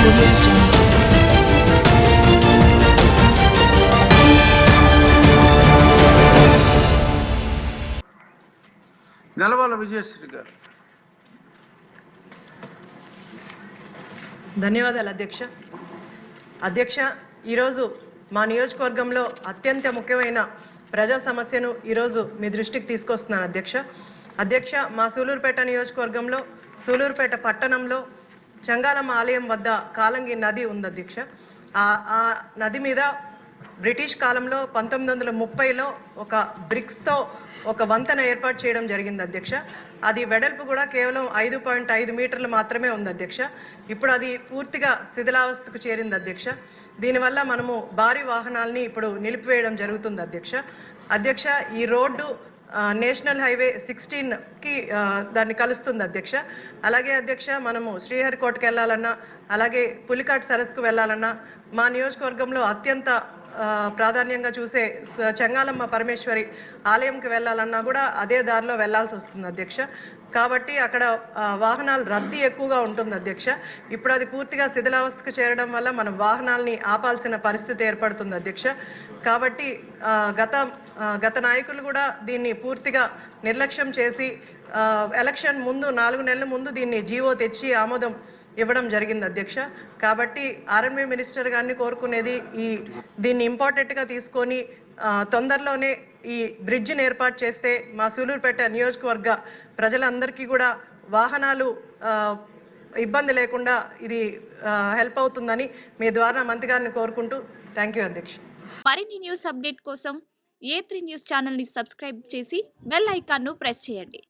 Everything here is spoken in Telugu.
గలవాల నెలవాల విజయశ్రీ గారు. ధన్యవాదాలు అధ్యక్ష. అధ్యక్ష ఈరోజు మా నియోజకవర్గంలో అత్యంత ముఖ్యమైన ప్రజా సమస్యను ఈరోజు మీ దృష్టికి తీసుకొస్తున్నాను అధ్యక్ష. అధ్యక్ష మా సూలూరుపేట నియోజకవర్గంలో సూలూరుపేట పట్టణంలో చంగాలమ్మ ఆలయం వద్ద కాలంగి నది ఉంది అధ్యక్ష. ఆ ఆ నది మీద బ్రిటిష్ కాలంలో పంతొమ్మిది వందల ముప్పైలో ఒక బ్రిక్స్తో ఒక వంతెన ఏర్పాటు చేయడం జరిగింది అధ్యక్ష. అది వెడల్పు కూడా కేవలం ఐదు పాయింట్ ఐదు మీటర్లు మాత్రమే ఉంది అధ్యక్ష. ఇప్పుడు అది పూర్తిగా శిథిలావస్థకు చేరింది అధ్యక్ష. దీనివల్ల మనము భారీ వాహనాల్ని ఇప్పుడు నిలిపివేయడం జరుగుతుంది అధ్యక్ష. అధ్యక్ష ఈ రోడ్డు నేషనల్ హైవే సిక్స్టీన్కి దాన్ని కలుస్తుంది అధ్యక్ష. అలాగే అధ్యక్ష మనము శ్రీహరికోటకి వెళ్ళాలన్నా అలాగే పులికాట్ సరస్సుకు వెళ్ళాలన్నా మా నియోజకవర్గంలో అత్యంత ప్రాధాన్యంగా చూసే చెంగాలమ్మ పరమేశ్వరి ఆలయంకి వెళ్ళాలన్నా కూడా అదే దారిలో వెళ్ళాల్సి వస్తుంది అధ్యక్ష. కాబట్టి అక్కడ వాహనాలు రద్దీ ఎక్కువగా ఉంటుంది అధ్యక్ష. ఇప్పుడు అది పూర్తిగా శిథిలావస్థకు చేరడం వల్ల మనం వాహనాల్ని ఆపాల్సిన పరిస్థితి ఏర్పడుతుంది అధ్యక్ష. కాబట్టి గత గత నాయకులు కూడా దీన్ని పూర్తిగా నిర్లక్ష్యం చేసి ఎలక్షన్ ముందు నాలుగు నెలల ముందు దీన్ని జీవో తెచ్చి ఆమోదం ఇవ్వడం జరిగింది అధ్యక్ష. కాబట్టి ఆర్ఎంబీ మినిస్టర్ గారిని కోరుకునేది ఈ దీన్ని ఇంపార్టెంట్గా తీసుకొని తొందరలోనే ఈ బ్రిడ్జిని ఏర్పాటు చేస్తే మా సూలూరుపేట నియోజకవర్గ ప్రజలందరికీ కూడా వాహనాలు ఇబ్బంది లేకుండా ఇది హెల్ప్ అవుతుందని మీ ద్వారా మంత్రి గారిని కోరుకుంటూ థ్యాంక్ యూ అధ్యక్ష. మరిన్ని న్యూస్ అప్డేట్ కోసం ఏ త్రీ న్యూస్ ఛానల్ని సబ్స్క్రైబ్ చేసి బెల్ ఐకాన్ను ప్రెస్ చేయండి.